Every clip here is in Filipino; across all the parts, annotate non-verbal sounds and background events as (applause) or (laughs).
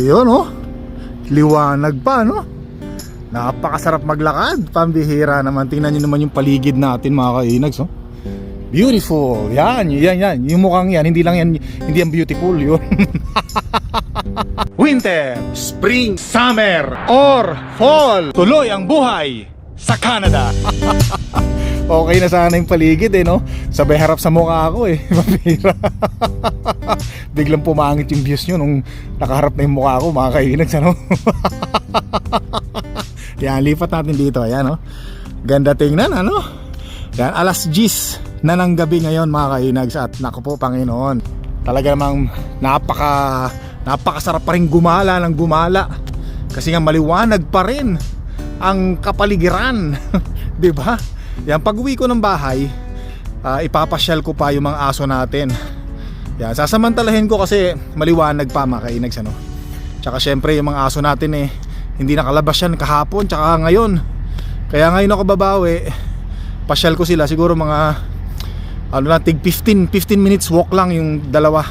Yun, oh. Liwanag pa, no? Napakasarap maglakad. Pambihira naman. Tingnan nyo naman yung paligid natin, mga kainags, oh. Beautiful. Yan, yan, yan. Yung mukhang yan, hindi lang yan, hindi yan beautiful, yun. (laughs) Winter, Spring, Summer, or Fall. Tuloy ang buhay sa Canada. (laughs) okay na sana yung paligid eh, no? Sabay harap sa mukha ako eh. (laughs) Pambihira. (laughs) Biglang pumangit yung views nyo nung nakaharap na yung mukha ko, mga kainags, ano? (laughs) Yan, lipat natin dito. Ayan, no? Ganda tingnan, ano? Yan, alas 10 na ng gabi ngayon mga kainags at naku po Panginoon. Talaga namang napaka napakasarap pa rin gumala ng gumala. Kasi nga maliwanag pa rin ang kapaligiran, 'di ba? Yan pag-uwi ko ng bahay, ah, ipapasyal ko pa yung mga aso natin. Yan, sasamantalahin ko kasi maliwanag pa mga kainags ano. Tsaka syempre yung mga aso natin eh hindi nakalabas yan kahapon tsaka ngayon. Kaya ngayon ako babawi, pasyal ko sila siguro mga ano lang, tig 15, 15 minutes walk lang yung dalawa.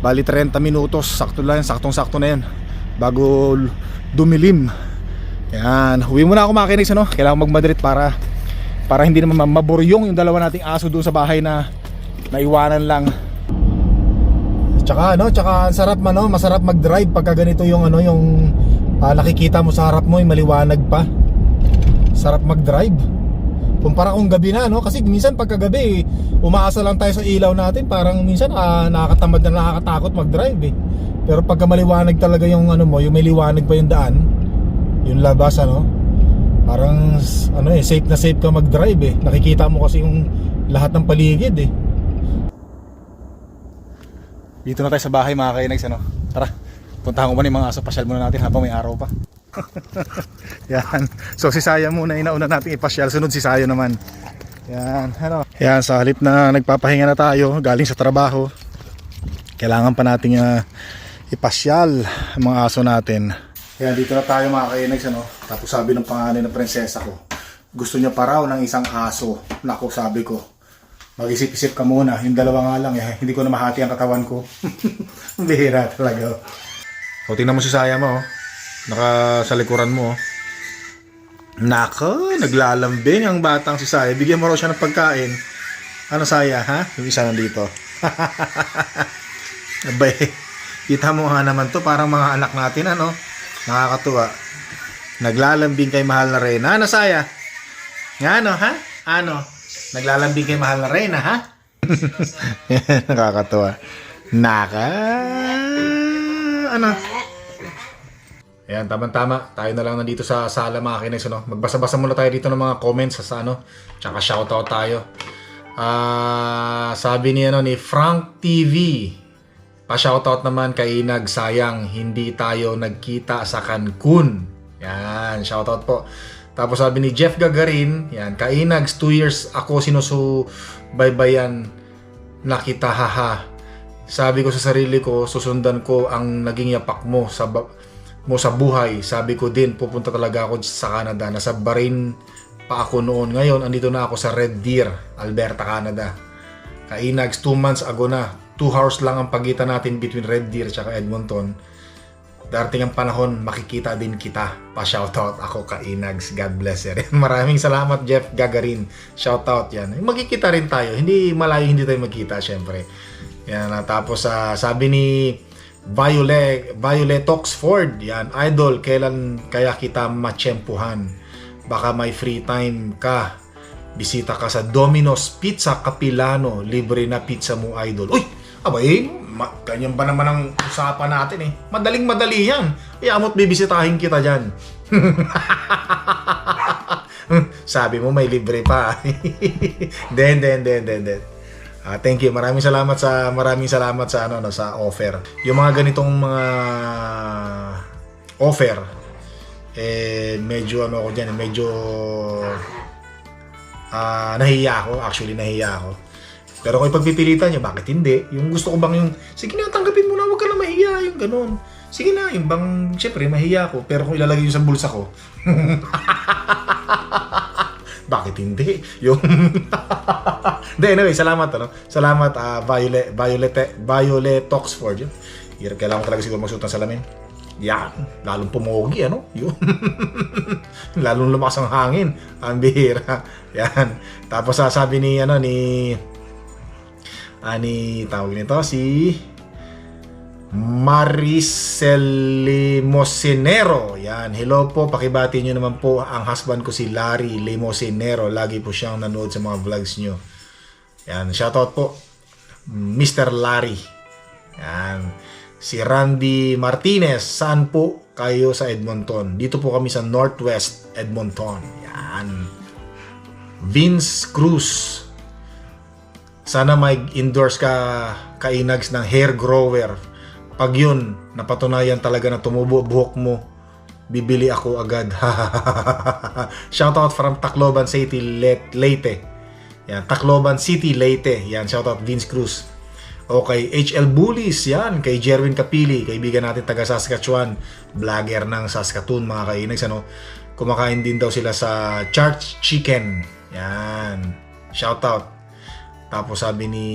Bali 30 minutos, sakto lang, saktong sakto na yan. Bago dumilim. Yan, huwi muna ako makinig ano, kailangan mag-Madrid para para hindi naman ma- maburyong yung dalawa nating aso doon sa bahay na naiwanan lang. Tsaka ano, tsaka sarap man, no? masarap mag-drive pagka ganito yung ano, yung ah, nakikita mo sa harap mo, yung maliwanag pa. Sarap mag-drive. Kumpara kung gabi na, no? Kasi minsan pagkagabi, umaasa lang tayo sa ilaw natin, parang minsan ah, nakakatamad na nakakatakot mag-drive eh. Pero pagka maliwanag talaga yung ano mo, yung may liwanag pa yung daan, yung labas ano, parang ano eh, safe na safe ka mag-drive eh. Nakikita mo kasi yung lahat ng paligid eh. Dito na tayo sa bahay mga kainags ano. Tara, puntahan ko muna yung mga aso, pasyal muna natin habang may araw pa. (laughs) Yan. So si Saya muna inauna natin ipasyal, sunod si Sayo naman. Yan, ano. Yan, sa halip na nagpapahinga na tayo galing sa trabaho. Kailangan pa nating ah, ipasyal ang mga aso natin. Yan, dito na tayo mga kainags ano. Tapos sabi ng panganay ng prinsesa ko, gusto niya pa raw ng isang aso. Nako, sabi ko, mag-isip-isip ka muna. Yung dalawa nga lang, eh, hindi ko na mahati ang katawan ko. (laughs) Bihira talaga. O, tingnan mo si Saya mo, oh. Naka sa likuran mo, oh. Nako, naglalambing ang batang si Saya. Bigyan mo raw siya ng pagkain. Ano Saya, ha? Yung isa nandito. (laughs) Abay, kita mo nga naman to, parang mga anak natin, ano? Nakakatuwa. Naglalambing kay mahal na Reyna. Ano, Saya? Ano, ha? Ano? Naglalambing kay mahal na Reyna, ha? (laughs) Nakakatuwa. Naka... Ano? Ayan, tama-tama. Tayo na lang nandito sa sala mga kinex, ano? Magbasa-basa muna tayo dito ng mga comments sa, ano. Tsaka shoutout tayo. Ah, sabi ni ano ni Frank TV. Pa-shoutout naman kay Inag, sayang hindi tayo nagkita sa Cancun. Yan, shoutout po. Tapos sabi ni Jeff Gagarin, yan, kainags 2 years ako sinusubaybayan nakita haha. Sabi ko sa sarili ko, susundan ko ang naging yapak mo sa mo sa buhay. Sabi ko din, pupunta talaga ako sa Canada. Nasa Bahrain pa ako noon. Ngayon, andito na ako sa Red Deer, Alberta, Canada. Kainags, 2 months ago na. 2 hours lang ang pagitan natin between Red Deer at Edmonton. Darating ang panahon, makikita din kita. Pa-shoutout ako ka Inags. God bless you. (laughs) Maraming salamat Jeff Gagarin. Shoutout yan. Magkikita rin tayo. Hindi malayo hindi tayo magkita syempre. Yan. ah, Tapos ah, sabi ni Violet, Violet Oxford. Yan. Idol, kailan kaya kita matsyempuhan? Baka may free time ka. Bisita ka sa Domino's Pizza Capilano. Libre na pizza mo, idol. Uy! Abay, ma- ganyan ba naman ang usapan natin eh. Madaling madali yan. Iamot bibisitahin kita dyan. (laughs) Sabi mo may libre pa. den, den, den, den, den. Ah, thank you. Maraming salamat sa maraming salamat sa ano no, sa offer. Yung mga ganitong mga offer eh medyo ano ako diyan, medyo ah nahiya ako, actually nahiya ako. Pero kung ipagpipilitan nyo, bakit hindi? Yung gusto ko bang yung, sige na, tanggapin mo na, huwag ka na mahiya, yung ganun. Sige na, yung bang, syempre, mahiya ako. Pero kung ilalagay yun sa bulsa ko, (laughs) bakit hindi? Yung (laughs) Hindi, anyway, salamat ano. Salamat ah, Violet Violet Violet Oxford yun. Hirap kailangan ko talaga siguro magsuot ng salamin. Yan, lalong pumogi ano. Yun. (laughs) lalong lumakas ang hangin. Ang bihira. Yan. Tapos sasabi ni ano ni ani tawag nito si Maricel Limosinero. Yan. Hello po. Pakibati nyo naman po ang husband ko si Larry Limosinero. Lagi po siyang nanood sa mga vlogs nyo. Yan. Shoutout po. Mr. Larry. Yan. Si Randy Martinez. Saan po kayo sa Edmonton? Dito po kami sa Northwest Edmonton. Yan. Vince Cruz. Sana may endorse ka kainags ng hair grower. Pag yun, napatunayan talaga na tumubo buhok mo, bibili ako agad. (laughs) shoutout from Tacloban City, Le- Leyte. Yan, Tacloban City, Leyte. Yan, shoutout Vince Cruz. O kay HL Bullies, yan. Kay Jerwin Kapili, kaibigan natin taga Saskatchewan. Vlogger ng Saskatoon, mga kainags. Ano? Kumakain din daw sila sa Church Chicken. Yan. Shoutout. Tapos sabi ni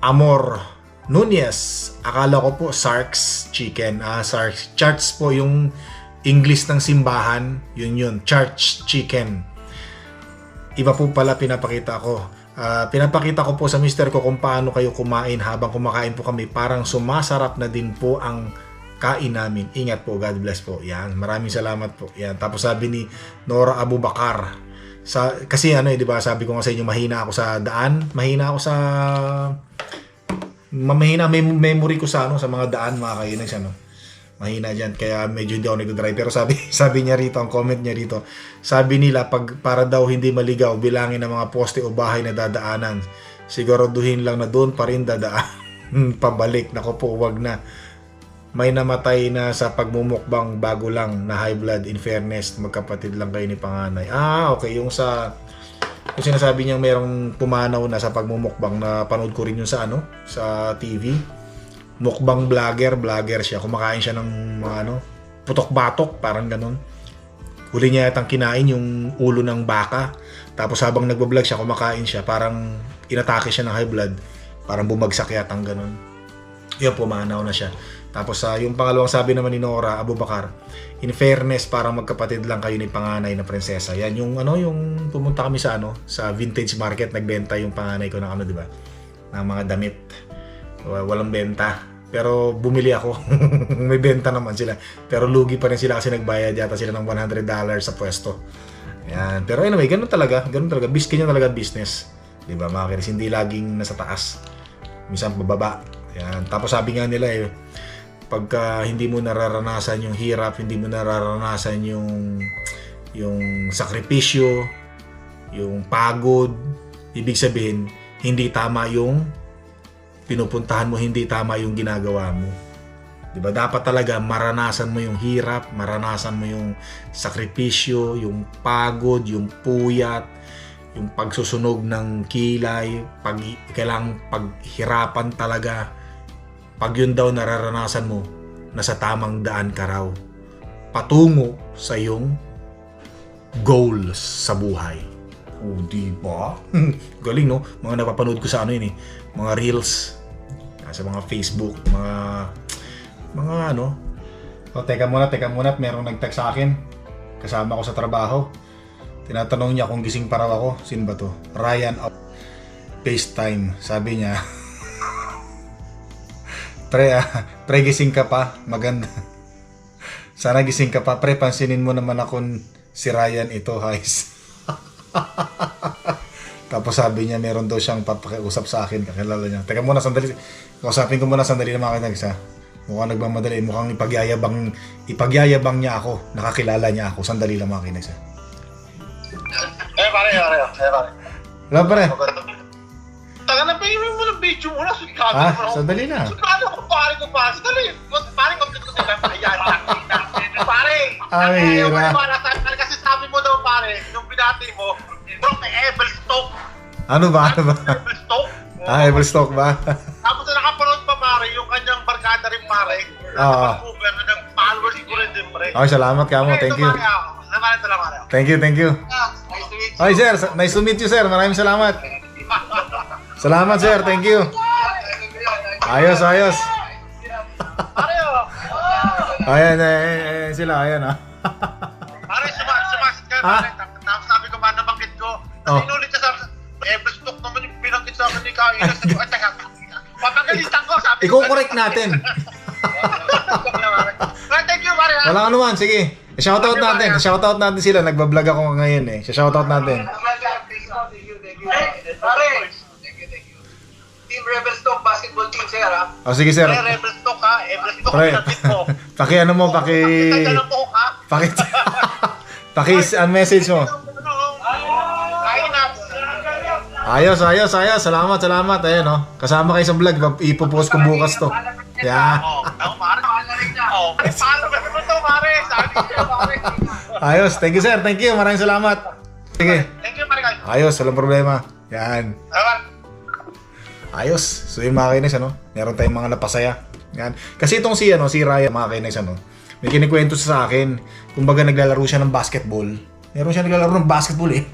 Amor Nunez, akala ko po Sarks Chicken. Ah, Sarks. Charts po yung English ng simbahan. Yun yun. Church Chicken. Iba po pala pinapakita ko. Ah, pinapakita ko po sa mister ko kung paano kayo kumain habang kumakain po kami. Parang sumasarap na din po ang kain namin. Ingat po. God bless po. Yan. Maraming salamat po. Yan. Tapos sabi ni Nora Abubakar, sa kasi ano eh, 'di ba? Sabi ko nga sa inyo mahina ako sa daan, mahina ako sa mahina may memory ko sa ano sa mga daan mga kainags ano. Mahina diyan kaya medyo hindi ako nagdo-drive pero sabi (laughs) sabi niya rito ang comment niya rito. Sabi nila pag para daw hindi maligaw bilangin ang mga poste o bahay na dadaanan. Siguraduhin lang na doon pa rin dadaan (laughs) pabalik. Nako po, wag na may namatay na sa pagmumukbang bago lang na high blood in fairness. Magkapatid lang kayo ni panganay. Ah okay. Yung sa yung sinasabi niyang merong pumanaw na sa pagmumukbang na panood ko rin yun sa ano sa TV mukbang vlogger vlogger siya. Kumakain siya ng mga ano putok-batok parang ganun. Huli niya yatang kinain yung ulo ng baka. Tapos habang nagbablog siya kumakain siya parang inatake siya ng high blood. Parang bumagsak yatang ganun. Yun pumanaw na siya tapos sa yung pangalawang sabi naman ni Nora Abubakar, in fairness parang magkapatid lang kayo ni panganay na prinsesa. Yan yung ano yung pumunta kami sa ano sa vintage market nagbenta yung panganay ko ng ano di ba? Ng mga damit. Wa- Walang benta. Pero bumili ako. (laughs) May benta naman sila. Pero lugi pa rin sila kasi nagbayad yata sila ng $100 sa pwesto. Yan. Pero anyway, ganun talaga. Ganun talaga. Bis kanya talaga business. Di ba mga kiris? Hindi laging nasa taas. Minsan bababa. Yan. Tapos sabi nga nila eh, pagka hindi mo nararanasan yung hirap, hindi mo nararanasan yung yung sakripisyo, yung pagod, ibig sabihin hindi tama yung pinupuntahan mo, hindi tama yung ginagawa mo. 'Di ba? Dapat talaga maranasan mo yung hirap, maranasan mo yung sakripisyo, yung pagod, yung puyat, yung pagsusunog ng kilay, pag kailangang paghirapan talaga pag yun daw nararanasan mo, nasa tamang daan ka raw. Patungo sa iyong goals sa buhay. O, di ba? (laughs) Galing, no? Mga napapanood ko sa ano yun eh. Mga reels. ah, Sa mga Facebook. Mga, mga ano. O, teka muna, teka muna. Merong nag-text sa akin. Kasama ko sa trabaho. Tinatanong niya kung gising pa raw ako. Sino ba to? Ryan of FaceTime. Sabi niya, (laughs) Pre, ah, pre gising ka pa. Maganda. Sana gising ka pa. Pre, pansinin mo naman akong si Ryan ito, guys. (laughs) Tapos sabi niya, meron daw siyang papakiusap sa akin. Kakilala niya. Teka muna, sandali. Kausapin ko muna sandali na mga kinags, ha? Mukhang nagmamadali. Mukhang ipagyayabang, ipagyayabang niya ako. Nakakilala niya ako. Sandali lang mga kinags, ha? Eh, pare, pare, eh, pare. Wala pre. Taga na, pingin mo ng video mo na, sugado Ah, mo na. sandali na. Ko, pare ko, pare. Sandali, pare ko, ko sa Ayan, pare. Ah, ayaw mo hira. na para sa akin kasi sabi mo daw, pare, nung binati mo, bro, may Evelstock. Ano ba? Ano ba? Evelstock. Ah, Everstock ba? Tapos na nakapanood pa, pare, yung kanyang barkada rin, pare. Oo. Sa Vancouver, na ng followers ko rin din, pare. Okay, salamat ka mo. Thank you. Ah. Salamat, salamat. Thank you, thank you. Ah, Hi sir, Sa- nice to meet you sir. Maraming salamat. Salamat sir, thank you. (laughs) Ayos, ayos. Pare, oh. Ayan, ayan, ayan sila, ayan ah. Pare, sumas, sumasit ka, Ah? Tapos sabi ko, man, nabanggit ko. Oh. Inulit sa Every stock naman yung binanggit sa akin ni ko, "Ay, teka, papagalitan ko, sabi ko. Iko-correct natin. (laughs) Well, thank you, pare. ah. Wala ka naman, sige. Shoutout natin, shoutout natin sila. Nagbablog ako ngayon eh. Shoutout natin. Pare, Team Rebel Stock Basketball Team, sir, ha? O sige sir. pare, Pre, (laughs) paki ano mo, paki... Paki... (laughs) paki ang message mo. Ayos, ayos, ayos. Salamat, salamat. Ayun, no. Kasama kayo sa vlog. Ipopost ko bukas to. Yeah. Oh. (laughs) Oh. Ayos. Thank you, sir. Thank you. Maraming salamat. Sige. Thank you, pare. Kain. Ayos. Walang problema. Yan. Ayos. So yung mga kainis, ano, meron tayong mga napasaya. Yan. Kasi itong si, ano, si Ryan, mga kainis, ano, may kinikwento sa akin. Kumbaga naglalaro siya ng basketball. Meron siya naglalaro ng basketball eh.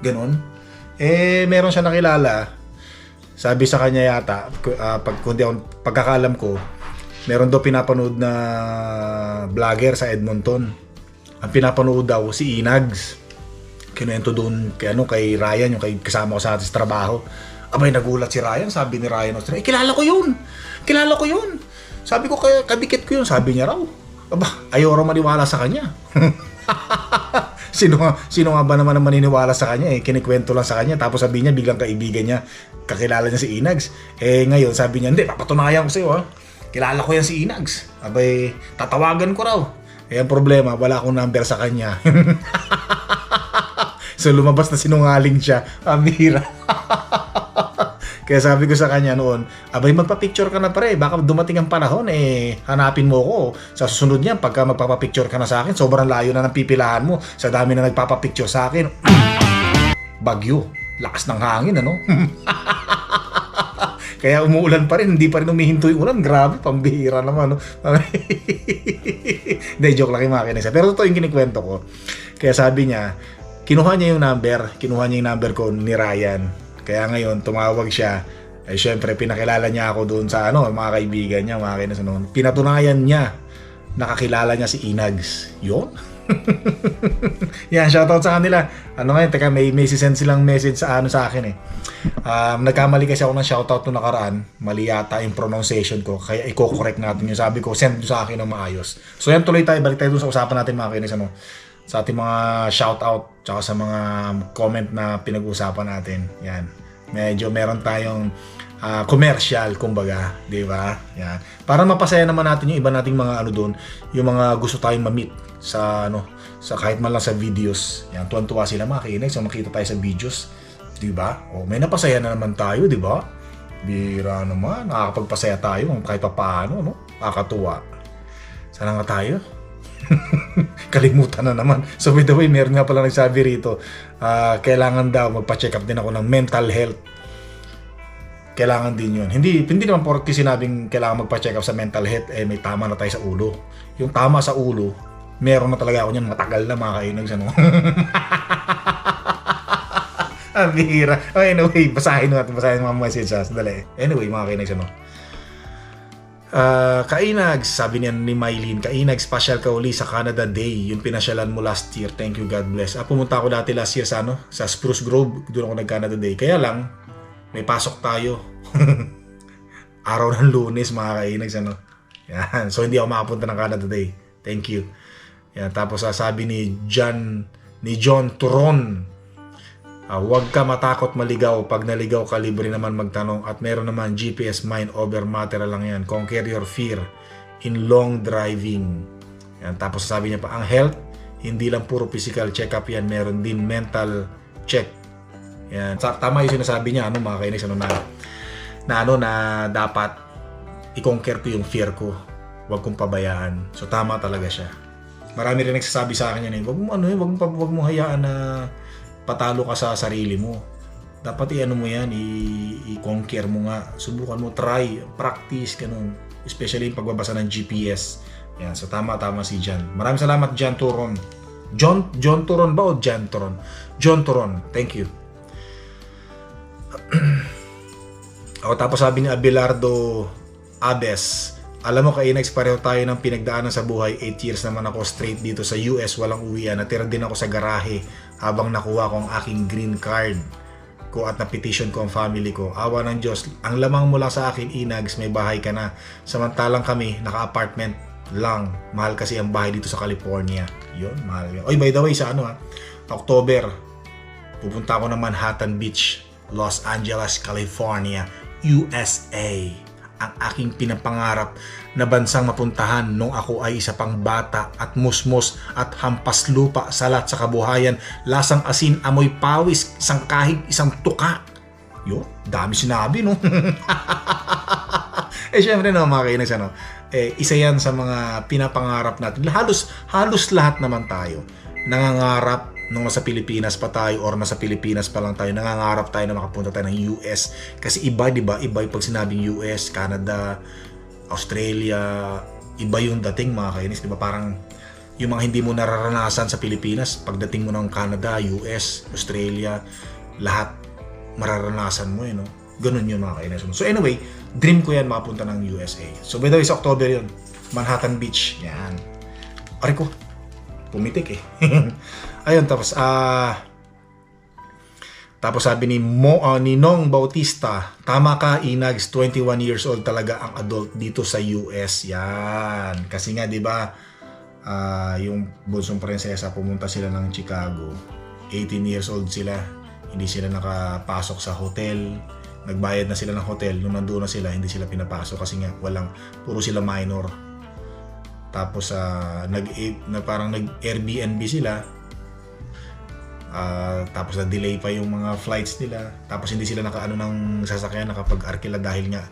Ganon. Eh, meron siya nakilala. Sabi sa kanya yata, ah, pag, kundi pagkakalam ko, meron daw pinapanood na vlogger sa Edmonton. Ang pinapanood daw si Inags kinuwento doon kay ano kay Ryan yung kay kasama ko sa atin sa trabaho. Abay nagulat si Ryan, sabi ni Ryan eh, kilala ko yun. Kilala ko yun. Sabi ko kay kabikit ko yun, sabi niya raw. Aba, ayaw raw maniwala sa kanya. (laughs) sino sino nga ba naman ang maniniwala sa kanya eh, kinikwento lang sa kanya tapos sabi niya biglang kaibigan niya, kakilala niya si Inags. Eh ngayon sabi niya, hindi, papatunayan ko sa iyo ha. Kilala ko yan si Inags. Abay, tatawagan ko raw. Eh ang problema, wala akong number sa kanya. (laughs) So lumabas na sinungaling siya. Amira. (laughs) Kaya sabi ko sa kanya noon, abay magpa-picture ka na pare, baka dumating ang panahon eh hanapin mo ko. Sa susunod niyan pagka magpapa-picture ka na sa akin, sobrang layo na ng pipilahan mo sa dami na nagpapa-picture sa akin. (clears throat) Bagyo, lakas ng hangin ano. (laughs) Kaya umuulan pa rin, hindi pa rin umihinto yung ulan. Grabe, pambihira naman. No? (laughs) Hindi, joke lang yung mga kinisa. Pero totoo yung kinikwento ko. Kaya sabi niya, kinuha niya yung number, kinuha niya yung number ko ni Ryan. Kaya ngayon, tumawag siya. Eh, syempre, pinakilala niya ako doon sa ano, mga kaibigan niya, mga kinisa noon. Pinatunayan niya, nakakilala niya si Inags. Yun? (laughs) Yan, shoutout sa kanila. Ano ngayon, teka, may, may sisend silang message sa ano sa akin eh. Um, nagkamali kasi ako ng shoutout nung nakaraan. Mali yata yung pronunciation ko. Kaya i-correct natin yung sabi ko, send sa akin ng maayos. So yan, tuloy tayo. Balik tayo dun sa usapan natin mga kinis. Ano, sa ating mga shoutout, tsaka sa mga comment na pinag-uusapan natin. Yan. Medyo meron tayong ah, commercial, kumbaga. Di ba? Yan. Para mapasaya naman natin yung iba nating mga ano doon, yung mga gusto tayong ma-meet sa ano, sa kahit man lang sa videos. Yan, tuwan-tuwa sila mga kinis. So makita tayo sa videos. Di ba? O, may napasaya na naman tayo, di ba? Bira naman. Nakakapagpasaya tayo kahit pa paano, no? Nakakatuwa. Sana nga tayo. (laughs) Kalimutan na naman. So by the way, meron nga pala nagsabi rito, ah, kailangan daw magpa-check up din ako ng mental health. Kailangan din yun. Hindi, hindi naman porke sinabing kailangan magpa-check up sa mental health, eh may tama na tayo sa ulo. Yung tama sa ulo, meron na talaga ako niyan matagal na mga kainags, ano? (laughs) Ang bihira. Oh, anyway, basahin natin, basahin mga message ha. Sandali. Anyway, mga kainags, ano? Ah, Kainags, sabi niya ni Mylene, Kainags, pasyal ka uli sa Canada Day. Yung pinasyalan mo last year. Thank you, God bless. Ah, pumunta ako dati last year sa, ano, sa Spruce Grove. Doon ako nag-Canada Day. Kaya lang, may pasok tayo. (laughs) Araw ng lunes, mga Kainags, ano. Yan. So, hindi ako makapunta ng Canada Day. Thank you. Yan. Tapos, sasabi ni John, ni John Turon, Ah, huwag ka matakot maligaw. Pag naligaw ka, libre naman magtanong. At meron naman GPS mind over matter lang yan. Conquer your fear in long driving. Yan. Tapos sabi niya pa, ang health, hindi lang puro physical check-up yan. Meron din mental check. Yan. Tama yung sinasabi niya, ano, mga kainis, ano, na, na, ano, na dapat i-conquer ko yung fear ko. Huwag kong pabayaan. So, tama talaga siya. Marami rin nagsasabi sa akin yan eh, wag mo ano eh, wag mo, wag mo hayaan na patalo ka sa sarili mo. Dapat i-ano mo yan, i-conquer mo nga. Subukan mo, try, practice, ganun. Especially yung pagbabasa ng GPS. Yan, so tama-tama si Jan. Maraming salamat Jan Turon. John, John Turon ba o Jan Turon? John Turon. Thank you. (clears throat) o tapos sabi ni Abelardo Abes, alam mo kainags pareho tayo ng pinagdaanan sa buhay. 8 years naman ako straight dito sa US, walang uwian. Natira din ako sa garahe habang nakuha ko ang aking green card ko at na-petition ko ang family ko. Awa ng Diyos, ang lamang mo lang sa akin, Inags, may bahay ka na. Samantalang kami, naka-apartment lang. Mahal kasi ang bahay dito sa California. Yun, mahal. Oy, by the way, sa ano ha, October, pupunta ako ng Manhattan Beach, Los Angeles, California, USA. Ang aking pinapangarap na bansang mapuntahan nung ako ay isa pang bata at musmos at hampas lupa salat sa kabuhayan, lasang asin, amoy pawis, isang kahig, isang tuka. Yo, dami sinabi no. (laughs) eh syempre no mga kainis ano, eh, isa yan sa mga pinapangarap natin. Halos, halos lahat naman tayo nangangarap nung nasa Pilipinas pa tayo or nasa Pilipinas pa lang tayo, nangangarap tayo na makapunta tayo ng US. Kasi iba, di ba? Iba yung pag sinabing US, Canada, Australia, iba yung dating mga kainis, di ba? Parang yung mga hindi mo nararanasan sa Pilipinas, pagdating mo ng Canada, US, Australia, lahat mararanasan mo, eh, no? Ganun yun mga kainis. So anyway, dream ko yan makapunta ng USA. So by the way, sa October yun, Manhattan Beach. Yan. Ari ko, pumitik eh. (laughs) Ayun, tapos, ah, tapos sabi ni Mo, ah, ni Nong Bautista, tama ka, Inags, 21 years old talaga ang adult dito sa US. Yan. Kasi nga, di ba, ah, yung bunsong prinsesa, pumunta sila ng Chicago. 18 years old sila. Hindi sila nakapasok sa hotel. Nagbayad na sila ng hotel. Nung nandoon na sila, hindi sila pinapasok kasi nga walang, puro sila minor. Tapos sa nag na parang nag Airbnb sila. Ah, tapos na delay pa yung mga flights nila. Tapos hindi sila nakaano ng sasakyan nakapag-arkila dahil nga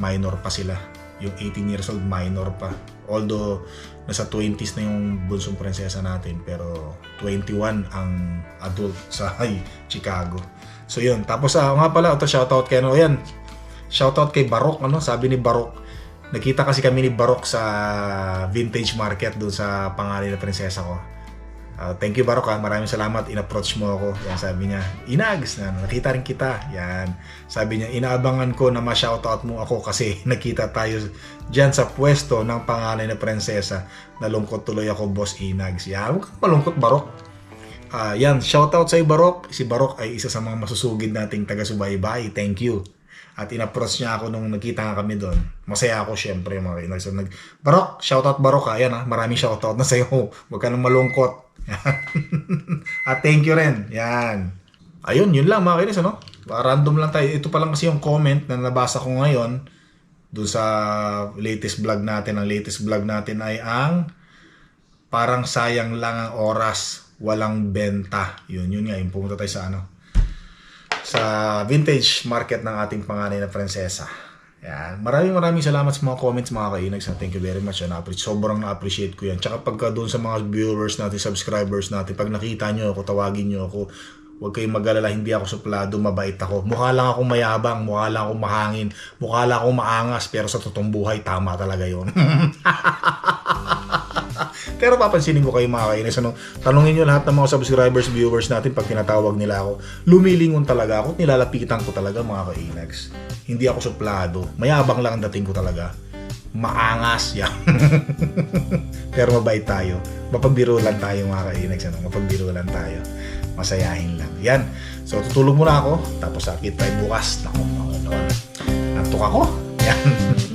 minor pa sila. Yung 18 years old minor pa. Although nasa 20s na yung bunsong prinsesa natin pero 21 ang adult sa ay, (laughs) Chicago. So yun, tapos ah, nga pala, ito shoutout kay ano, yan. Shoutout kay Barok, ano, sabi ni Barok, Nakita kasi kami ni Barok sa vintage market doon sa pangalan ng prinsesa ko. Ah, thank you Barok ha. Maraming salamat. In-approach mo ako. Yan sabi niya, Inags na nakita rin kita. Yan. Sabi niya, inaabangan ko na ma-shoutout mo ako kasi (laughs) nakita tayo dyan sa pwesto ng pangalan ng prinsesa. Nalungkot tuloy ako, Boss Inags. Yan. Huwag kang malungkot Barok. Ah, yan, shoutout sa Barok. Si Barok ay isa sa mga masusugid nating taga-subaybay. Thank you. At in-approach niya ako nung nagkita nga kami doon. Masaya ako syempre mga kainan. Nag, Barok, shoutout Barok ha. Yan ha, maraming shoutout na sa'yo. (laughs) Huwag ka nang malungkot. At (laughs) thank you rin. Yan. Ayun, yun lang mga kainis, ano? Random lang tayo. Ito pa lang kasi yung comment na nabasa ko ngayon doon sa latest vlog natin. Ang latest vlog natin ay ang parang sayang lang ang oras, walang benta. Yun, yun nga. Yung pumunta tayo sa ano, sa vintage market ng ating panganay na prinsesa. Yan. Maraming maraming salamat sa mga comments mga kainags. Thank you very much. Na sobrang na-appreciate ko yan. Tsaka pagka doon sa mga viewers natin, subscribers natin, pag nakita nyo ako, tawagin nyo ako, Huwag kayong mag-alala, hindi ako suplado, mabait ako. Mukha lang akong mayabang, mukha lang akong mahangin, mukha lang akong maangas, pero sa totoong buhay, tama talaga yon. (laughs) pero papansinin ko kayo mga kainis, ano, tanungin nyo lahat ng mga subscribers, viewers natin pag tinatawag nila ako, lumilingon talaga ako, at nilalapitan ko talaga mga kainags. Hindi ako suplado, mayabang lang ang dating ko talaga. Maangas (laughs) yan. pero mabait tayo. Mapagbiro lang tayo mga kainags, ano, mapagbiro lang tayo masayahin lang. Yan. So, tutulog muna ako. Tapos, sakit tayo bukas. Naku, ano, nantok ako. Yan. (laughs)